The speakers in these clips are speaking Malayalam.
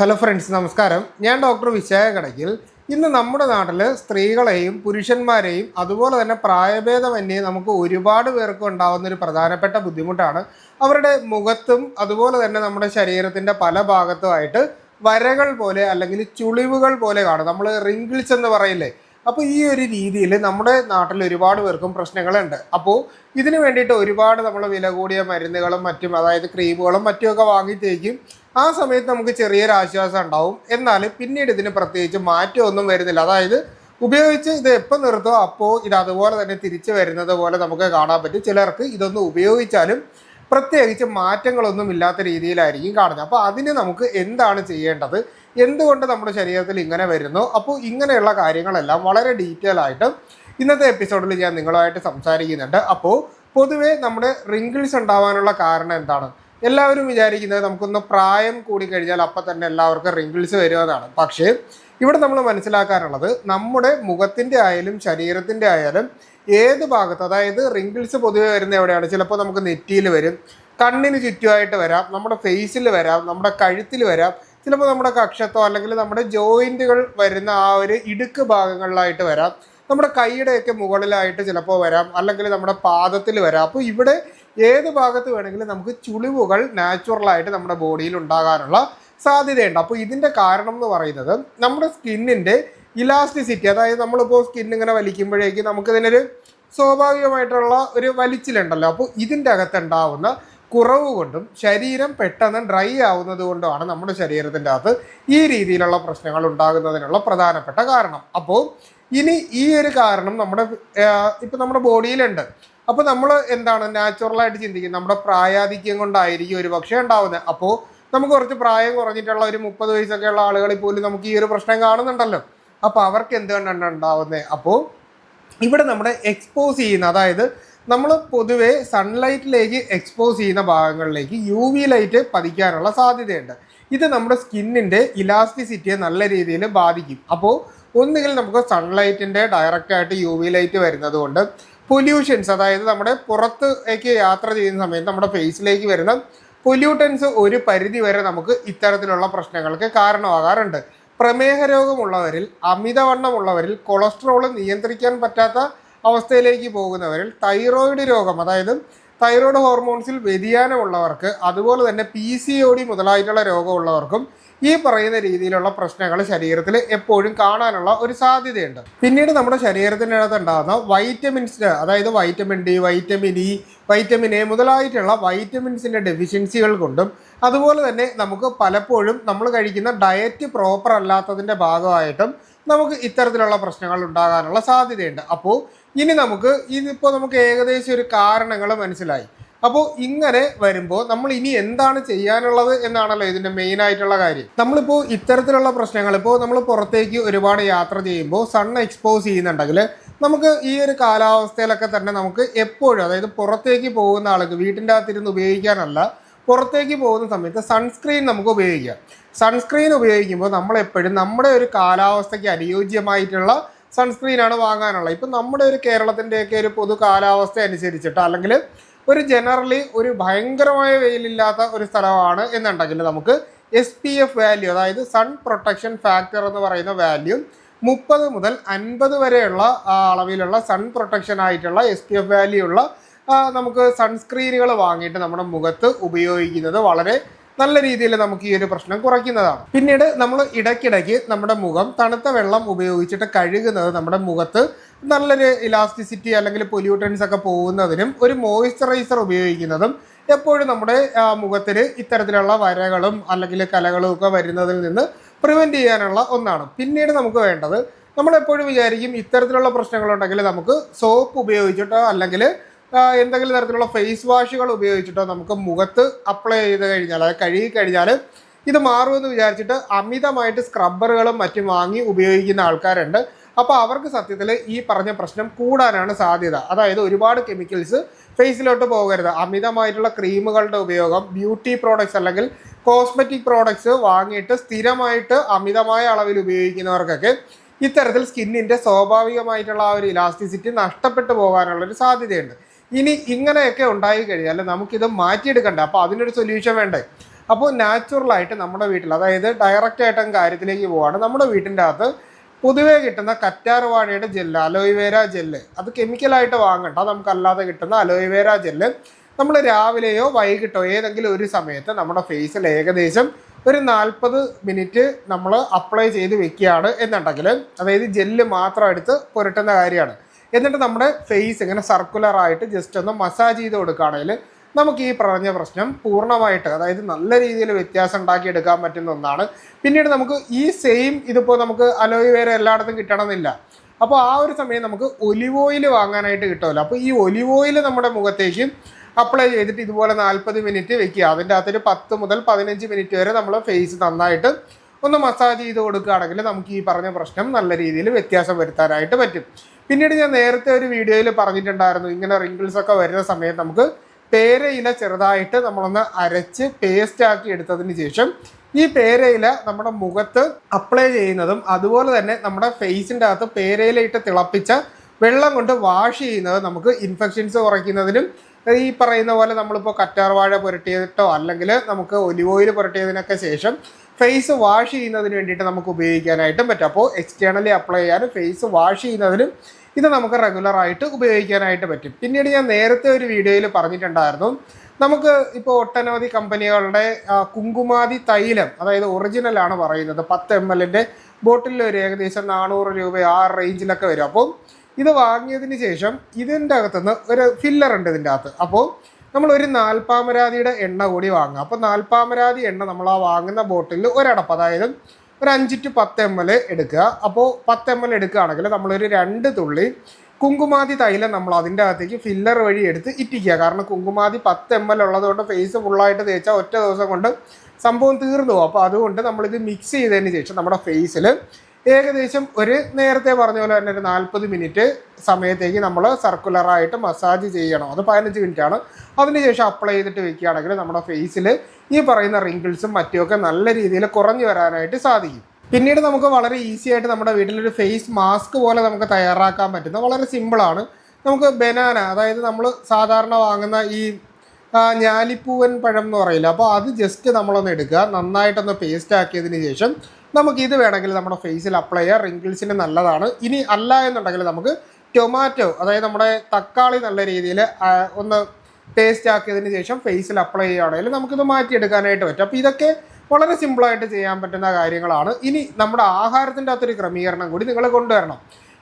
ഹലോ ഫ്രണ്ട്സ് നമസ്കാരം. ഞാൻ ഡോക്ടർ വിശായ കടയ്ക്കൽ ഇന്ന് നമ്മുടെ നാട്ടിൽ സ്ത്രീകളെയും പുരുഷന്മാരെയും അതുപോലെ തന്നെ പ്രായഭേദമന്യേ നമുക്ക് ഒരുപാട് പേർക്ക് ഉണ്ടാകുന്ന ഒരു പ്രധാനപ്പെട്ട ബുദ്ധിമുട്ടാണ്. അവരുടെ മുഖത്തും അതുപോലെ തന്നെ നമ്മുടെ ശരീരത്തിന്റെ പല ഭാഗത്തുമായിട്ട് വരകൾ പോലെ അല്ലെങ്കിൽ ചുളിവുകൾ പോലെ കാണും. നമ്മൾ റിങ്കിൾസ് എന്ന് പറയില്ലേ? അപ്പോൾ ഈ ഒരു രീതിയിൽ നമ്മുടെ നാട്ടിൽ ഒരുപാട് പേർക്കും പ്രശ്നങ്ങളുണ്ട്. അപ്പോൾ ഇതിന് വേണ്ടിയിട്ട് ഒരുപാട് നമ്മൾ വില കൂടിയ മരുന്നുകളും മറ്റും അതായത് ക്രീമുകളും മറ്റുമൊക്കെ വാങ്ങി തേക്കും. ആ സമയത്ത് നമുക്ക് ചെറിയൊരു ആശ്വാസം ഉണ്ടാവും. എന്നാൽ പിന്നീട് ഇതിന് പ്രത്യേകിച്ച് മാറ്റമൊന്നും വരുന്നില്ല. അതായത് ഉപയോഗിച്ച് ഇത് എപ്പോൾ നിർത്തോ അപ്പോൾ ഇത് അതുപോലെ തന്നെ തിരിച്ചു വരുന്നത് പോലെ നമുക്ക് കാണാൻ പറ്റും. ചിലർക്ക് ഇതൊന്നും ഉപയോഗിച്ചാലും പ്രത്യേകിച്ച് മാറ്റങ്ങളൊന്നും ഇല്ലാത്ത രീതിയിലായിരിക്കും കാണുന്നത്. അപ്പോൾ അതിന് നമുക്ക് എന്താണ് ചെയ്യേണ്ടത്? എന്തുകൊണ്ട് നമ്മുടെ ശരീരത്തിൽ ഇങ്ങനെ വരുന്നു? അപ്പോൾ ഇങ്ങനെയുള്ള കാര്യങ്ങളെല്ലാം വളരെ ഡീറ്റെയിൽ ആയിട്ട് ഇന്നത്തെ എപ്പിസോഡിൽ ഞാൻ നിങ്ങളുമായിട്ട് സംസാരിക്കുന്നുണ്ട്. അപ്പോൾ പൊതുവേ നമ്മുടെ റിങ്കിൾസ് ഉണ്ടാവാനുള്ള കാരണം എന്താണ്? എല്ലാവരും വിചാരിക്കുന്നത് നമുക്കൊന്ന് പ്രായം കൂടി കഴിഞ്ഞാൽ അപ്പം തന്നെ എല്ലാവർക്കും റിങ്കിൾസ് വരുമെന്നാണ് പക്ഷേ ഇവിടെ നമ്മൾ മനസ്സിലാക്കാനുള്ളത് നമ്മുടെ മുഖത്തിന്റെ ആയാലും ശരീരത്തിന്റെ ആയാലും ഏത് ഭാഗത്ത് അതായത് റിങ്കിൾസ് പൊതുവെ വരുന്ന എവിടെയാണ്? ചിലപ്പോൾ നമുക്ക് നെറ്റിയിൽ വരും കണ്ണിന് ചുറ്റുമായിട്ട് വരാം നമ്മുടെ ഫേസിൽ വരാം നമ്മുടെ കഴുത്തിൽ വരാം ചിലപ്പോൾ നമ്മുടെ കക്ഷത്തോ അല്ലെങ്കിൽ നമ്മുടെ ജോയിന്റുകൾ വരുന്ന ആ ഒരു ഇടുക്ക് ഭാഗങ്ങളിലായിട്ട് വരാം നമ്മുടെ കൈയുടെയൊക്കെ മുകളിലായിട്ട് ചിലപ്പോൾ വരാം അല്ലെങ്കിൽ നമ്മുടെ പാദത്തിൽ വരാം. അപ്പോൾ ഇവിടെ ഏത് ഭാഗത്ത് വേണമെങ്കിലും നമുക്ക് ചുളിവുകൾ നാച്ചുറലായിട്ട് നമ്മുടെ ബോഡിയിൽ ഉണ്ടാകാനുള്ള സാധ്യതയുണ്ട്. അപ്പോൾ ഇതിന്റെ കാരണം എന്ന് പറയുന്നത് നമ്മുടെ സ്കിന്നിന്റെ ഇലാസ്റ്റിസിറ്റി അതായത് നമ്മളിപ്പോൾ സ്കിൻ ഇങ്ങനെ വലിക്കുമ്പോഴേക്ക് നമുക്കിതിനൊരു സ്വാഭാവികമായിട്ടുള്ള ഒരു വലിച്ചിലുണ്ടല്ലോ. അപ്പോൾ ഇതിന്റെ അകത്തുണ്ടാവുന്ന കുറവ് കൊണ്ടും ശരീരം പെട്ടെന്ന് ഡ്രൈ ആവുന്നത് കൊണ്ടുമാണ് നമ്മുടെ ശരീരത്തിന്റെ അകത്ത് ഈ രീതിയിലുള്ള പ്രശ്നങ്ങൾ ഉണ്ടാകുന്നതിനുള്ള പ്രധാനപ്പെട്ട കാരണം. അപ്പോൾ ഇനി ഈ ഒരു കാരണം നമ്മുടെ ഇപ്പം നമ്മുടെ ബോഡിയിലുണ്ട് അപ്പോൾ നമ്മൾ എന്താണ് നാച്ചുറലായിട്ട് ചിന്തിക്കുന്നത് നമ്മുടെ പ്രായാധിക്യം കൊണ്ടായിരിക്കും ഒരു പക്ഷേ ഉണ്ടാവുന്നത് അപ്പോൾ നമുക്ക് കുറച്ച് പ്രായം കുറഞ്ഞിട്ടുള്ള ഒരു മുപ്പത് വയസ്സൊക്കെ ഉള്ള ആളുകളിൽ പോലും നമുക്ക് ഈ ഒരു പ്രശ്നം കാണുന്നുണ്ടല്ലോ. അപ്പോൾ അവർക്ക് എന്തുകൊണ്ടാണ് ഉണ്ടാവുന്നത് അപ്പോൾ ഇവിടെ നമ്മുടെ എക്സ്പോസ് ചെയ്യുന്ന അതായത് നമ്മൾ പൊതുവേ സൺലൈറ്റിലേക്ക് എക്സ്പോസ് ചെയ്യുന്ന ഭാഗങ്ങളിലേക്ക് യു വി ലൈറ്റ് പതിക്കാനുള്ള സാധ്യതയുണ്ട്. ഇത് നമ്മുടെ സ്കിന്നിന്റെ ഇലാസ്റ്റിസിറ്റിയെ നല്ല രീതിയിൽ ബാധിക്കും. അപ്പോൾ ഒന്നുകിൽ നമുക്ക് സൺലൈറ്റിന്റെ ഡയറക്റ്റായിട്ട് യു വി ലൈറ്റ് വരുന്നത് കൊണ്ട് പൊല്യൂഷൻസ് അതായത് നമ്മുടെ പുറത്തേക്ക് യാത്ര ചെയ്യുന്ന സമയത്ത് നമ്മുടെ ഫേസിലേക്ക് വരുന്ന പൊല്യൂട്ടൻസ് ഒരു പരിധി വരെ നമുക്ക് ഇത്തരത്തിലുള്ള പ്രശ്നങ്ങൾക്ക് കാരണമാകാറുണ്ട്. പ്രമേഹ രോഗമുള്ളവരിൽ അമിതവണ്ണമുള്ളവരിൽ കൊളസ്ട്രോൾ നിയന്ത്രിക്കാൻ പറ്റാത്ത അവസ്ഥയിലേക്ക് പോകുന്നവരിൽ തൈറോയിഡ് രോഗം അതായത് തൈറോയ്ഡ് ഹോർമോൺസിൽ വ്യതിയാനമുള്ളവർക്ക് അതുപോലെ തന്നെ പി സി ഒ ഡി മുതലായിട്ടുള്ള രോഗമുള്ളവർക്കും ഈ പറയുന്ന രീതിയിലുള്ള പ്രശ്നങ്ങൾ ശരീരത്തിൽ എപ്പോഴും കാണാനുള്ള ഒരു സാധ്യതയുണ്ട്. പിന്നീട് നമ്മുടെ ശരീരത്തിനകത്ത് ഉണ്ടാകുന്ന വൈറ്റമിൻസ് അതായത് vitamin D vitamin E vitamin A മുതലായിട്ടുള്ള വൈറ്റമിൻസിന്റെ ഡെഫിഷ്യൻസികൾ കൊണ്ടും അതുപോലെ തന്നെ നമുക്ക് പലപ്പോഴും നമ്മൾ കഴിക്കുന്ന ഡയറ്റ് പ്രോപ്പർ അല്ലാത്തതിന്റെ ഭാഗമായിട്ടും നമുക്ക് ഇത്തരത്തിലുള്ള പ്രശ്നങ്ങൾ ഉണ്ടാകാനുള്ള സാധ്യതയുണ്ട്. അപ്പോൾ ഇനി നമുക്ക് ഇതിപ്പോൾ നമുക്ക് ഏകദേശം ഒരു കാരണങ്ങൾ മനസ്സിലായി. അപ്പോൾ ഇങ്ങനെ വരുമ്പോൾ നമ്മൾ ഇനി എന്താണ് ചെയ്യാനുള്ളത് എന്നാണല്ലോ ഇതിന്റെ മെയിൻ ആയിട്ടുള്ള കാര്യം. നമ്മളിപ്പോൾ ഇത്തരത്തിലുള്ള പ്രശ്നങ്ങൾ ഇപ്പോൾ നമ്മൾ പുറത്തേക്ക് ഒരുപാട് യാത്ര ചെയ്യുമ്പോൾ സൺ എക്സ്പോസ് ചെയ്യുന്നുണ്ടെങ്കിൽ നമുക്ക് ഈ ഒരു കാലാവസ്ഥയിലൊക്കെ തന്നെ നമുക്ക് എപ്പോഴും അതായത് പുറത്തേക്ക് പോകുന്ന ആൾക്ക് വീട്ടിന്റെ അകത്തിരുന്ന് ഉപയോഗിക്കാനല്ല പുറത്തേക്ക് പോകുന്ന സമയത്ത് സൺസ്ക്രീൻ നമുക്ക് ഉപയോഗിക്കാം. സൺസ്ക്രീൻ ഉപയോഗിക്കുമ്പോൾ നമ്മളെപ്പോഴും നമ്മുടെ ഒരു കാലാവസ്ഥയ്ക്ക് അനുയോജ്യമായിട്ടുള്ള സൺസ്ക്രീനാണ് വാങ്ങാനുള്ളത്. ഇപ്പം നമ്മുടെ ഒരു കേരളത്തിന്റെയൊക്കെ ഒരു പൊതു കാലാവസ്ഥ അനുസരിച്ചിട്ട് അല്ലെങ്കിൽ ഒരു ജനറലി ഒരു ഭയങ്കരമായ വെയിലില്ലാത്ത ഒരു സ്ഥലമാണ് എന്നുണ്ടെങ്കിൽ നമുക്ക് എസ് പി എഫ് വാല്യൂ അതായത് സൺ പ്രൊട്ടക്ഷൻ ഫാക്ടർ എന്ന് പറയുന്ന വാല്യൂ മുപ്പത് മുതൽ അൻപത് വരെയുള്ള അളവിലുള്ള സൺ പ്രൊട്ടക്ഷൻ ആയിട്ടുള്ള എസ് പി എഫ് വാല്യൂ ഉള്ള നമുക്ക് സൺസ്ക്രീനുകൾ വാങ്ങിയിട്ട് നമ്മുടെ മുഖത്ത് ഉപയോഗിക്കുന്നത് വളരെ നല്ല രീതിയിൽ നമുക്ക് ഈ ഒരു പ്രശ്നം കുറയ്ക്കുന്നതാണ്. പിന്നീട് നമ്മൾ ഇടയ്ക്കിടയ്ക്ക് നമ്മുടെ മുഖം തണുത്ത വെള്ളം ഉപയോഗിച്ചിട്ട് കഴുകുന്നത് നമ്മുടെ മുഖത്ത് നല്ലൊരു ഇലാസ്റ്റിസിറ്റി അല്ലെങ്കിൽ പൊല്യൂട്ടൻസ് ഒക്കെ പോകുന്നതിനും ഒരു മോയ്സ്ചറൈസർ ഉപയോഗിക്കുന്നതും എപ്പോഴും നമ്മുടെ മുഖത്തിന് ഇത്തരത്തിലുള്ള വരകളും അല്ലെങ്കിൽ കലകളും ഒക്കെ വരുന്നതിൽ നിന്ന് പ്രിവെന്റ് ചെയ്യാനുള്ള ഒന്നാണ്. പിന്നീട് നമുക്ക് വേണ്ടത് നമ്മളെപ്പോഴും വിചാരിക്കും ഇത്തരത്തിലുള്ള പ്രശ്നങ്ങളുണ്ടെങ്കിൽ നമുക്ക് സോപ്പ് ഉപയോഗിച്ചിട്ടോ അല്ലെങ്കിൽ എന്തെങ്കിലും തരത്തിലുള്ള ഫേസ് വാഷുകൾ ഉപയോഗിച്ചിട്ടോ നമുക്ക് മുഖത്ത് അപ്ലൈ ചെയ്ത് കഴിഞ്ഞാൽ അത് കഴുകി കഴിഞ്ഞാൽ ഇത് മാറുമെന്ന് വിചാരിച്ചിട്ട് അമിതമായിട്ട് സ്ക്രബ്ബറുകളും മറ്റും വാങ്ങി ഉപയോഗിക്കുന്ന ആൾക്കാരുണ്ട്. അപ്പോൾ അവർക്ക് സത്യത്തിൽ ഈ പറഞ്ഞ പ്രശ്നം കൂടാനാണ് സാധ്യത. അതായത് ഒരുപാട് കെമിക്കൽസ് ഫേസിലോട്ട് പോകരുത്. അമിതമായിട്ടുള്ള ക്രീമുകളുടെ ഉപയോഗം ബ്യൂട്ടി പ്രോഡക്ട്സ് അല്ലെങ്കിൽ കോസ്മെറ്റിക് പ്രോഡക്ട്സ് വാങ്ങിയിട്ട് സ്ഥിരമായിട്ട് അമിതമായ അളവിൽ ഉപയോഗിക്കുന്നവർക്കൊക്കെ ഇത്തരത്തിൽ സ്കിന്നിന്റെ സ്വാഭാവികമായിട്ടുള്ള ആ ഒരു ഇലാസ്റ്റിസിറ്റി നഷ്ടപ്പെട്ടു പോകാനുള്ളൊരു സാധ്യതയുണ്ട്. ഇനി ഇങ്ങനെയൊക്കെ ഉണ്ടായി കഴിഞ്ഞാൽ നമുക്കിത് മാറ്റിയെടുക്കണ്ടേ? അപ്പോൾ അതിനൊരു സൊല്യൂഷൻ വേണ്ടേ? അപ്പോൾ നാച്ചുറലായിട്ട് നമ്മുടെ വീട്ടിൽ അതായത് ഡയറക്റ്റ് ആയിട്ടും കാര്യത്തിലേക്ക് പോവാണ്. നമ്മുടെ വീട്ടിന്റെ അകത്ത് പൊതുവേ കിട്ടുന്ന കറ്റാർവാഴയുടെ ജെല്ല് അലോയ്വേര ജെല്ല്. അത് കെമിക്കലായിട്ട് വാങ്ങണ്ട. നമുക്കല്ലാതെ കിട്ടുന്ന അലോയ്വേര ജെല്ല് നമ്മൾ രാവിലെയോ വൈകിട്ടോ ഏതെങ്കിലും ഒരു സമയത്ത് നമ്മുടെ ഫേസിൽ ഏകദേശം ഒരു നാൽപ്പത് മിനിറ്റ് നമ്മൾ അപ്ലൈ ചെയ്ത് വെക്കുകയാണ് എന്നുണ്ടെങ്കിൽ അതായത് ജെല്ല് മാത്രം എടുത്ത് പുരട്ടുന്ന കാര്യമാണ്. എന്നിട്ട് നമ്മുടെ ഫേസ് ഇങ്ങനെ സർക്കുലറായിട്ട് ജസ്റ്റ് ഒന്ന് മസാജ് ചെയ്ത് കൊടുക്കുകയാണെങ്കിൽ നമുക്ക് ഈ പറഞ്ഞ പ്രശ്നം പൂർണമായിട്ട് അതായത് നല്ല രീതിയിൽ വ്യത്യാസം ഉണ്ടാക്കിയെടുക്കാൻ പറ്റുന്ന ഒന്നാണ്. പിന്നീട് നമുക്ക് ഈ സെയിം ഇതിപ്പോൾ നമുക്ക് അലോയ് വേറെ എല്ലായിടത്തും കിട്ടണമെന്നില്ല. അപ്പോൾ ആ ഒരു സമയം നമുക്ക് ഒലിവ് ഓയിൽ വാങ്ങാനായിട്ട് കിട്ടുമല്ലോ. അപ്പോൾ ഈ ഒലിവ് ഓയിൽ നമ്മുടെ മുഖത്തേക്ക് അപ്ലൈ ചെയ്തിട്ട് ഇതുപോലെ നാൽപ്പത് മിനിറ്റ് വെക്കുക. അതിന്റെ അകത്തൊരു പത്ത് മുതൽ പതിനഞ്ച് മിനിറ്റ് വരെ നമ്മൾ ഫേസ് നന്നായിട്ട് ഒന്ന് മസാജ് ചെയ്ത് കൊടുക്കുകയാണെങ്കിൽ നമുക്ക് ഈ പറഞ്ഞ പ്രശ്നം നല്ല രീതിയിൽ വ്യത്യാസം വരുത്താനായിട്ട് പറ്റും. പിന്നീട് ഞാൻ നേരത്തെ ഒരു വീഡിയോയിൽ പറഞ്ഞിട്ടുണ്ടായിരുന്നു. ഇങ്ങനെ റിങ്കിൾസ് ഒക്കെ വരുന്ന സമയത്ത് നമുക്ക് പേരയില ചെറുതായിട്ട് നമ്മളൊന്ന് അരച്ച് പേസ്റ്റ് ആക്കി എടുത്തതിന് ശേഷം ഈ പേരയില നമ്മുടെ മുഖത്ത് അപ്ലൈ ചെയ്യുന്നതും അതുപോലെ തന്നെ നമ്മുടെ ഫേസിന്റെ അകത്ത് പേരയില ഇട്ട് തിളപ്പിച്ച വെള്ളം കൊണ്ട് വാഷ് ചെയ്യുന്നത് നമുക്ക് ഇൻഫെക്ഷൻസ് കുറയ്ക്കുന്നതിനും ഈ പറയുന്ന പോലെ നമ്മളിപ്പോൾ കറ്റാർവാഴ പുരട്ടിയിട്ടോ അല്ലെങ്കിൽ നമുക്ക് ഒലിവ് ഓയിൽ പുരട്ടിയതിനൊക്കെ ശേഷം ഫേസ് വാഷ് ചെയ്യുന്നതിന് വേണ്ടിയിട്ട് നമുക്ക് ഉപയോഗിക്കാനായിട്ടും പറ്റും. അപ്പോൾ എക്സ്റ്റേണലി അപ്ലൈ ചെയ്യാനും ഫേസ് വാഷ് ചെയ്യുന്നതിനും ഇത് നമുക്ക് റെഗുലറായിട്ട് ഉപയോഗിക്കാനായിട്ട് പറ്റും. പിന്നീട് ഞാൻ നേരത്തെ ഒരു വീഡിയോയിൽ പറഞ്ഞിട്ടുണ്ടായിരുന്നു. നമുക്ക് ഇപ്പോൾ ഒട്ടനവധി കമ്പനികളുടെ കുങ്കുമാതി തൈലം അതായത് ഒറിജിനലാണ് പറയുന്നത്. പത്ത് എം എല്ലിന്റെ ബോട്ടിലിൽ ഒരു ഏകദേശം നാനൂറ് രൂപ ആ റേഞ്ചിലൊക്കെ വരും. അപ്പോൾ ഇത് വാങ്ങിയതിന് ശേഷം ഇതിന്റെ അകത്തുനിന്ന് ഒരു ഫില്ലർ ഉണ്ട് ഇതിന്റെ അകത്ത്. അപ്പോൾ നമ്മൾ ഒരു നാൽപ്പാമരാതിയുടെ എണ്ണ കൂടി വാങ്ങുക. അപ്പോൾ നാൽപ്പാമരാതി എണ്ണ നമ്മൾ ആ വാങ്ങുന്ന ബോട്ടിൽ ഒരടപ്പ് അതായത് ഒരു അഞ്ച് ടു പത്ത് എം എൽ എടുക്കുക. അപ്പോൾ പത്ത് എം എൽ എടുക്കുകയാണെങ്കിൽ നമ്മളൊരു രണ്ട് തുള്ളി കുങ്കുമാതി തൈലം നമ്മൾ അതിന്റെ അകത്തേക്ക് ഫില്ലർ വഴി എടുത്ത് ഇറ്റിക്കുക. കാരണം കുങ്കുമാതി പത്ത് എം എൽ ഉള്ളതുകൊണ്ട് ഫേസ് ഫുള്ളായിട്ട് തേച്ചാൽ ഒറ്റ ദിവസം കൊണ്ട് സംഭവം തീർന്നു. പോകും അപ്പോൾ അതുകൊണ്ട് നമ്മളിത് മിക്സ് ചെയ്തതിന് ശേഷം നമ്മുടെ ഫേസിൽ ഏകദേശം ഒരു നേരത്തെ പറഞ്ഞ പോലെ തന്നെ ഒരു നാൽപ്പത് മിനിറ്റ് സമയത്തേക്ക് നമ്മൾ സർക്കുലറായിട്ട് മസാജ് ചെയ്യണം. അത് പതിനഞ്ച് മിനിറ്റ് ആണ്. അതിനുശേഷം അപ്ലൈ ചെയ്തിട്ട് വെക്കുകയാണെങ്കിൽ നമ്മുടെ ഫേസിൽ ഈ പറയുന്ന റിങ്കിൾസും മറ്റുമൊക്കെ നല്ല രീതിയിൽ കുറഞ്ഞു വരാനായിട്ട് സാധിക്കും. പിന്നീട് നമുക്ക് വളരെ ഈസി ആയിട്ട് നമ്മുടെ വീട്ടിലൊരു ഫേസ് മാസ്ക് പോലെ നമുക്ക് തയ്യാറാക്കാൻ പറ്റുന്ന വളരെ സിമ്പിളാണ് നമുക്ക് ബനാന അതായത് നമ്മൾ സാധാരണ വാങ്ങുന്ന ഈ ഞാലിപ്പൂവൻ പഴം എന്ന് പറയില്ല? അപ്പോൾ അത് ജസ്റ്റ് നമ്മളൊന്ന് എടുക്കുക. നന്നായിട്ടൊന്ന് പേസ്റ്റ് ആക്കിയതിന് ശേഷം നമുക്ക് ഇത് വേണമെങ്കിൽ നമ്മുടെ ഫേസിൽ അപ്ലൈ ചെയ്യാം. റിങ്കിൾസിന് നല്ലതാണ്. ഇനി അല്ല എന്നുണ്ടെങ്കിൽ നമുക്ക് ടൊമാറ്റോ അതായത് നമ്മുടെ തക്കാളി നല്ല രീതിയിൽ ഒന്ന് പേസ്റ്റ് ആക്കിയതിന് ശേഷം ഫേസിൽ അപ്ലൈ ചെയ്യുകയാണെങ്കിൽ നമുക്കിത് മാറ്റിയെടുക്കാനായിട്ട് പറ്റും. അപ്പോൾ ഇതൊക്കെ വളരെ സിമ്പിളായിട്ട് ചെയ്യാൻ പറ്റുന്ന കാര്യങ്ങളാണ്. ഇനി നമ്മുടെ ആഹാരത്തിന്റെ അകത്തൊരു ക്രമീകരണം കൂടി നിങ്ങൾ കൊണ്ടുവരണം.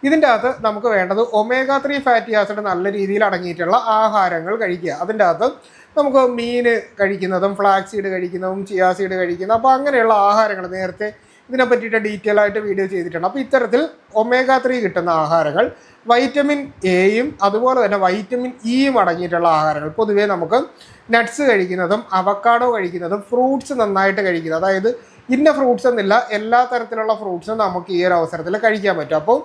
ഇതിന്റെ അകത്ത് നമുക്ക് വേണ്ടത് ഒമേഗ ത്രീ ഫാറ്റി ആസിഡ് നല്ല രീതിയിൽ അടങ്ങിയിട്ടുള്ള ആഹാരങ്ങൾ കഴിക്കുക. അതിന്റെ അകത്ത് നമുക്ക് മീൻ കഴിക്കുന്നതും ഫ്ലാക്സ് സീഡ് കഴിക്കുന്നതും ചിയാ സീഡ് കഴിക്കുന്നതും അപ്പോൾ അങ്ങനെയുള്ള ആഹാരങ്ങൾ നേരത്തെ ഇതിനെ പറ്റിയിട്ട് ഡീറ്റെയിൽ ആയിട്ട് വീഡിയോ ചെയ്തിട്ടുണ്ട്. അപ്പോൾ ഇത്തരത്തിൽ ഒമേഗ ത്രീ കിട്ടുന്ന ആഹാരങ്ങൾ വൈറ്റമിൻ എയും അതുപോലെ തന്നെ വൈറ്റമിൻ ഇയും അടങ്ങിയിട്ടുള്ള ആഹാരങ്ങൾ. പൊതുവേ നമുക്ക് നട്ട്സ് കഴിക്കുന്നതും അവക്കാഡോ കഴിക്കുന്നതും ഫ്രൂട്ട്സ് നന്നായിട്ട് കഴിക്കുന്നത്. അതായത് ഇന്ന ഫ്രൂട്ട്സ് എന്നില്ല എല്ലാ തരത്തിലുള്ള ഫ്രൂട്ട്സും നമുക്ക് ഈ ഒരു അവസരത്തിൽ കഴിക്കാൻ പറ്റും. അപ്പോൾ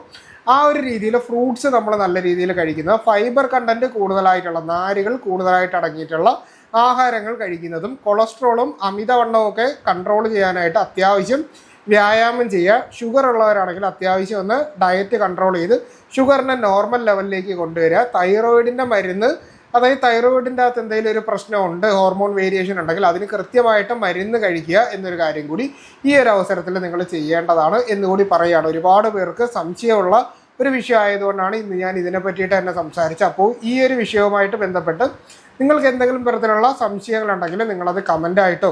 ആ ഒരു രീതിയിൽ ഫ്രൂട്ട്സ് നമ്മൾ നല്ല രീതിയിൽ കഴിക്കുന്നത് ഫൈബർ കണ്ടന്റ് കൂടുതലായിട്ടുള്ള നാരുകൾ കൂടുതലായിട്ട് അടങ്ങിയിട്ടുള്ള ആഹാരങ്ങൾ കഴിക്കുന്നതും കൊളസ്ട്രോളും അമിതവണ്ണവും ഒക്കെ കൺട്രോൾ ചെയ്യാനായിട്ട് അത്യാവശ്യം വ്യായാമം ചെയ്യുക. ഷുഗർ ഉള്ളവരാണെങ്കിൽ അത്യാവശ്യം ഒന്ന് ഡയറ്റ് കൺട്രോൾ ചെയ്ത് ഷുഗറിനെ നോർമൽ ലെവലിലേക്ക് കൊണ്ടുവരിക. തൈറോയിഡിന്റെ മരുന്ന് അതായത് തൈറോയിഡിന്റെ അകത്ത് എന്തെങ്കിലും ഒരു പ്രശ്നമുണ്ട് ഹോർമോൺ വേരിയേഷൻ ഉണ്ടെങ്കിൽ അതിന് കൃത്യമായിട്ട് മരുന്ന് കഴിക്കുക എന്നൊരു കാര്യം കൂടി ഈ ഒരു അവസരത്തിൽ നിങ്ങൾ ചെയ്യേണ്ടതാണ് എന്നുകൂടി പറയുകയാണ്. ഒരുപാട് പേർക്ക് സംശയമുള്ള ഒരു വിഷയമായതുകൊണ്ടാണ് ഇന്ന് ഞാൻ ഇതിനെ പറ്റിയിട്ട് തന്നെ സംസാരിച്ചത്. അപ്പോൾ ഈ ഒരു വിഷയവുമായിട്ട് ബന്ധപ്പെട്ട് നിങ്ങൾക്ക് എന്തെങ്കിലും തരത്തിലുള്ള സംശയങ്ങളുണ്ടെങ്കിൽ നിങ്ങളത് കമന്റായിട്ടോ